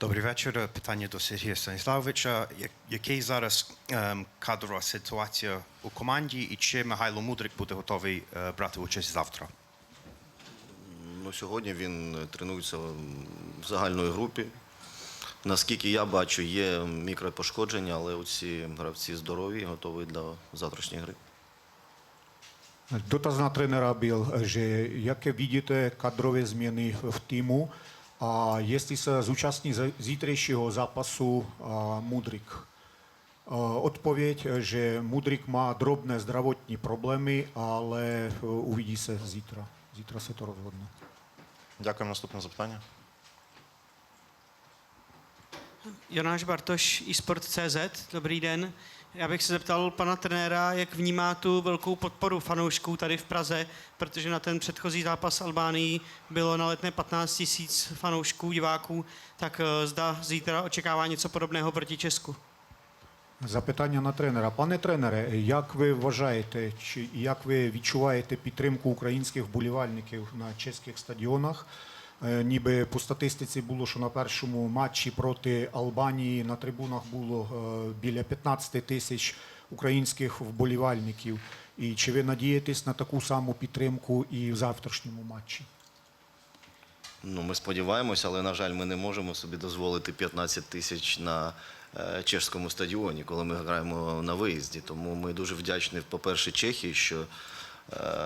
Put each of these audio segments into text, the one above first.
Добрий вечір. Питання до Сергія Станіславовича. Який зараз ем, кадрова ситуація у команді і чи Михайло Мудрик буде готовий е, брати участь завтра? Ну, сьогодні він тренується в загальної групі. Наскільки я бачу, є мікропошкодження, але усі гравці здорові, готові до завтрашньої гри. Dotaz na trenera byl, že jaké vidíte kadrové změny v týmu a jestli se zúčastní ze- zítřejšího zápasu a, Mudrik. A, Odpověď, že Mudrik má drobné zdravotní problémy, ale e, uvidí se zítra. Zítra se to rozhodne. Дякуємо. Наступне запитання. Jonáš Bartoš, eSport.cz, dobrý den. Já bych se zeptal pana trenéra, jak vnímá tu velkou podporu fanoušků tady v Praze, protože na ten předchozí zápas s Albánií bylo na letné 15 tisíc fanoušků, diváků, tak eh, zda zítra očekává něco podobného proti Česku. Запитання на тренера. Пане тренере, як ви вважаєте, чи як ви відчуваєте підтримку українських вболівальників на чеських стадіонах? Е, Ніби по статистиці було, що на першому матчі проти Албанії на трибунах було е, біля 15 тисяч українських вболівальників. І чи ви надієтесь на таку саму підтримку і в завтрашньому матчі? Ну, ми сподіваємося, але, на жаль, ми не можемо собі дозволити 15 тисяч на е, чешському стадіоні, коли ми граємо на виїзді. Тому ми дуже вдячні, по-перше, Чехії, що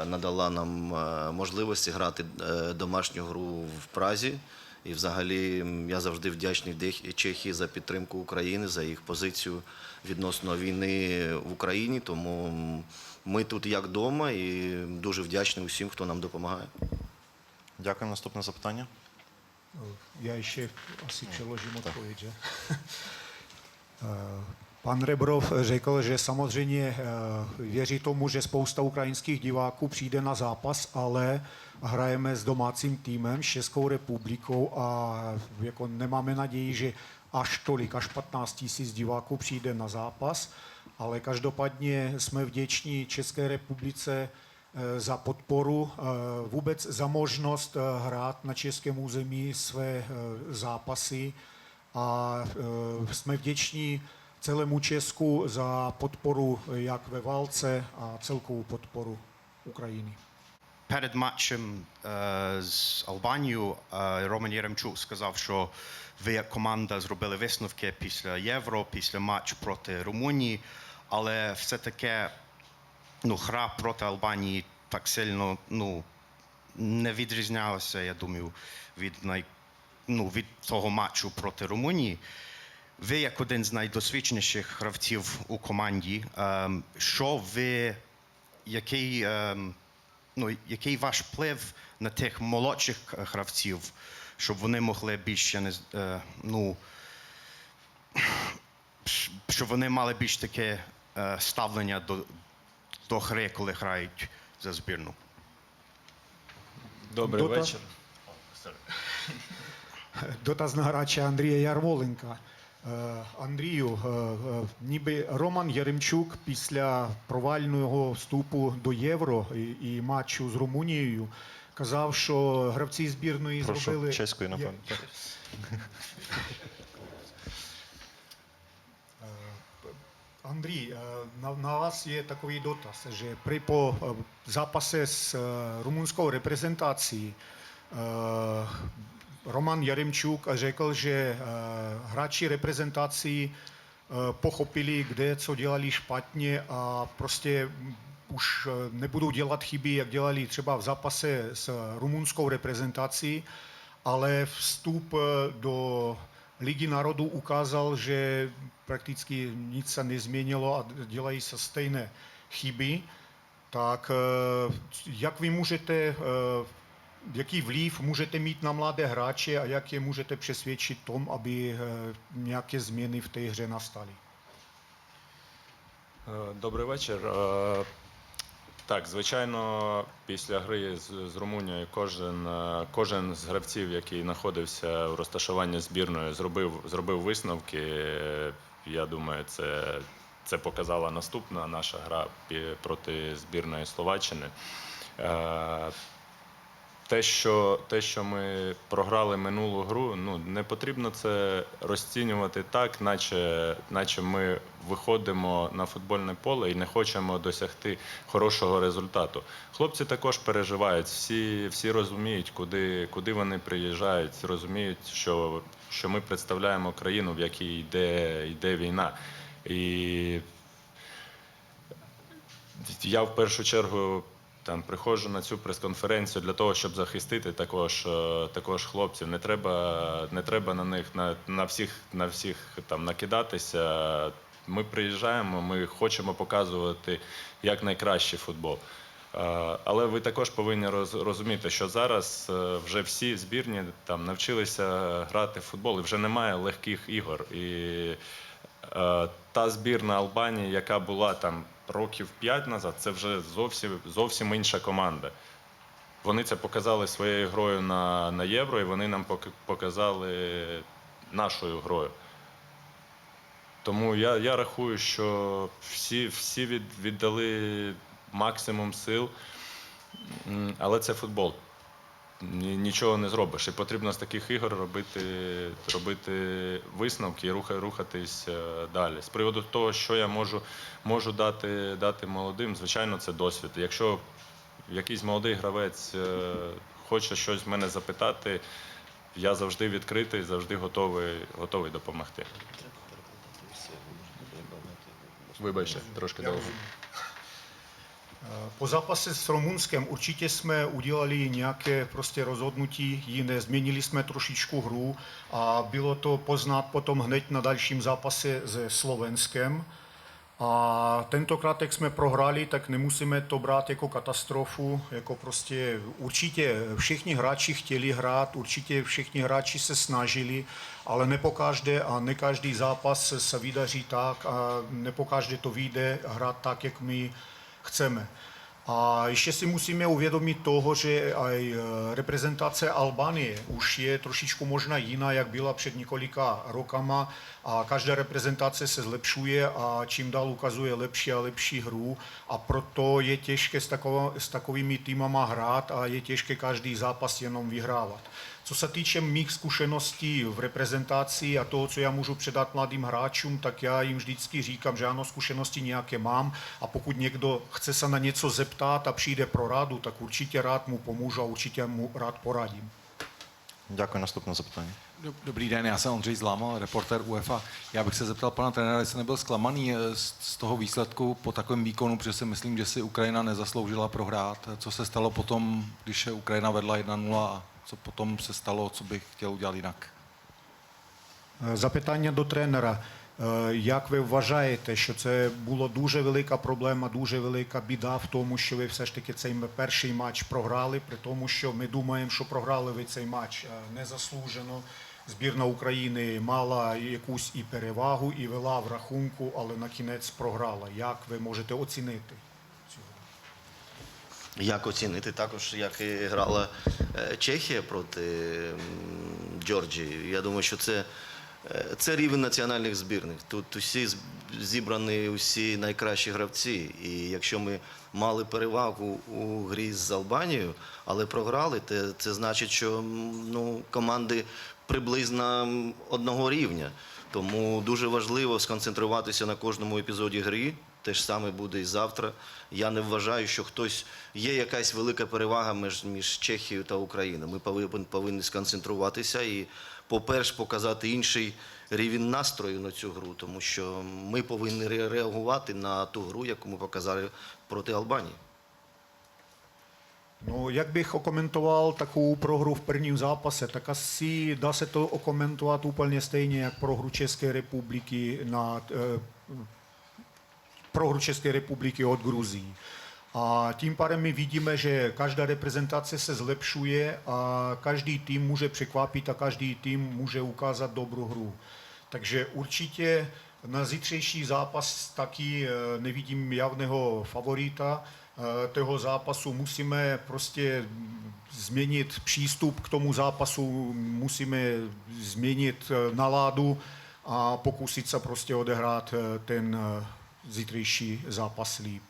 надала нам е, можливості грати е, домашню гру в Празі. І взагалі я завжди вдячний Чехії за підтримку України, за їх позицію відносно війни в Україні. Тому ми тут як вдома і дуже вдячні усім, хто нам допомагає. Дякуємо. Наступне запитання. Já ještě asi přeložím odpověď, že? Eh, Pan Rebrov řekl, že samozřejmě eh, věří tomu, že spousta ukrajinských diváků přijde na zápas, ale hrajeme s domácím týmem, s Českou republikou a jako nemáme naději, že až tolik, až 15 tisíc diváků přijde na zápas, ale každopádně jsme vděční České republice eh, za podporu, eh, vůbec za možnost hrát na českém území své zápasy. A jsme vděční celému Česku za podporu eh, jak ve válce a celkovou podporu Ukrajiny. Перед матчем з Албанією Роман Єремчук сказав, що ви як команда зробили висновки після Євро, після матчу проти Румунії, але все таки ну, гра проти Албанії так сильно ну, не відрізнялася, я думаю, від, най, ну, від того матчу проти Румунії. Ви як один з найдосвідченіших гравців у команді, ем, що ви, який, ем, ну, який ваш вплив на тих молодших гравців, щоб вони могли більше не з- е, ну, щоб вони мали більш таке е, ставлення до, до гри, коли грають за збірну? Добрий Дота? вечір. Hráče Andrije Jarmolenka. Е, Андрію, е, е, ніби Роман Яремчук після провального вступу до Євро і, і матчу з Румунією казав, що гравці збірної Прошу зробили чеською, напевно. Андрій, е, на, на вас є такий дотаз, що при по е, запасе з е, румунською Roman Jaremčuk řekl, že eh, hráči reprezentací eh, pochopili, kde co dělali špatně a prostě už eh, nebudou dělat chyby, jak dělali třeba v zápase s rumunskou reprezentací, ale vstup do Ligy národů ukázal, že prakticky nic se nezměnilo a dělají se stejné chyby. Tak jak vy můžete jaký vliv můžete mít na mladé hráče a jak je můžete přesvědčit tom, aby eh, nějaké změny v té hře nastaly? Е, Добрий вечір. Е, Так, звичайно, після гри з, Румунією кожен, е, кожен з гравців, який знаходився в розташуванні збірної, зробив, зробив висновки. Е, Я думаю, це, це показала наступна наша гра проти збірної Словаччини. Те, що, те, що ми програли минулу гру, ну не потрібно це розцінювати так, наче, наче ми виходимо на футбольне поле і не хочемо досягти хорошого результату. Хлопці також переживають, всі, всі розуміють, куди, куди вони приїжджають, розуміють, що, що ми представляємо країну, в якій йде, йде війна. І я в першу чергу там приходжу на цю прес-конференцію для того, щоб захистити також, е, також хлопців. Не треба, не треба на них на, на всіх, на всіх там накидатися. Ми приїжджаємо, ми хочемо показувати як найкращий футбол. Е, Але ви також повинні роз- розуміти, що зараз е, вже всі збірні там навчилися грати в футбол, і вже немає легких ігор. І та збірна Албанії, яка була там років 5 назад, це вже зовсім, зовсім інша команда. Вони це показали своєю грою на, на євро, і вони нам показали нашою грою. Тому я, я рахую, що всі, всі від, віддали максимум сил, але це футбол. Ні- Нічого не зробиш. І потрібно з таких ігор робити, робити висновки і рухатись е, далі. З приводу того, що я можу, можу дати, дати молодим, звичайно, це досвід. Якщо якийсь молодий гравець е, хоче щось в мене запитати, я завжди відкритий, завжди готовий, готовий допомогти. Вибачте, трошки довго. Po zápase s Rumunskem určitě jsme udělali nějaké prostě rozhodnutí jiné, změnili jsme trošičku hru a bylo to poznat potom hned na dalším zápase se Slovenskem. A tentokrát, jak jsme prohráli, tak nemusíme to brát jako katastrofu, jako prostě určitě všichni hráči chtěli hrát, určitě všichni hráči se snažili, ale nepokáždé a ne každý zápas se vydaří tak a nepokáždé to vyjde hrát tak, jak my chceme. A ještě si musíme uvědomit toho, že aj e, reprezentace Albánie už je trošičku možná jiná, jak byla před několika rokama a každá reprezentace se zlepšuje a čím dál ukazuje lepší a lepší hru a proto je těžké s, takovými týmama hrát a je těžké každý zápas jenom vyhrávat. Co se týče mých zkušeností v reprezentaci a toho, co já můžu předat mladým hráčům, tak já jim vždycky říkám, že ano, zkušenosti nějaké mám a pokud někdo chce se na něco zeptat a přijde pro radu, tak určitě rád mu pomůžu a určitě mu rád poradím. Děkuji, nastupné zapytání. Dobrý den, já jsem Ondřej Zlámal, reporter UEFA. Já bych se zeptal pana trenéra, jestli nebyl zklamaný eh, z toho výsledku po takovém výkonu, protože si myslím, že si Ukrajina nezasloužila prohrát. Co se stalo potom, když Ukrajina vedla 1-0 a co potom se stalo, co bych chtěl udělat jinak? Запитання до тренера. Як ви вважаєте, що це була дуже велика проблема, дуже велика біда в тому, що ви все ж таки цей перший матч програли, при тому, що ми думаємо, що програли ви цей матч незаслужено. Збірна України мала якусь і перевагу, і вела в рахунку, але на кінець програла. Як ви можете оцінити? Як оцінити також, як і грала е, Чехія проти Джорджії. Я думаю, що це, е, це рівень національних збірних. Тут усі зібрані усі найкращі гравці. І якщо ми мали перевагу у грі з Албанією, але програли, те, це значить, що ну, команди приблизно одного рівня. Тому дуже важливо сконцентруватися на кожному епізоді гри. Те ж саме буде і завтра. Я не вважаю, що хтось є якась велика перевага між, між Чехією та Україною. Ми повинні, повинні сконцентруватися і, по-перше, показати інший рівень настрою на цю гру, тому що ми повинні реагувати на ту гру, яку ми показали проти Албанії. No, jak bych okomentoval takovou prohru v prvním zápase, tak asi dá se to okomentovat úplně stejně, jak prohru České republiky na prohru České republiky od Gruzí. A tím pádem my vidíme, že každá reprezentace se zlepšuje a každý tým může překvapit a každý tým může ukázat dobrou hru. Takže určitě na zítřejší zápas taky eh, nevidím javného favorita eh, toho zápasu. Musíme prostě změnit přístup k tomu zápasu, musíme změnit eh, náladu a pokusit se prostě odehrát eh, ten zítřejší zápas líp.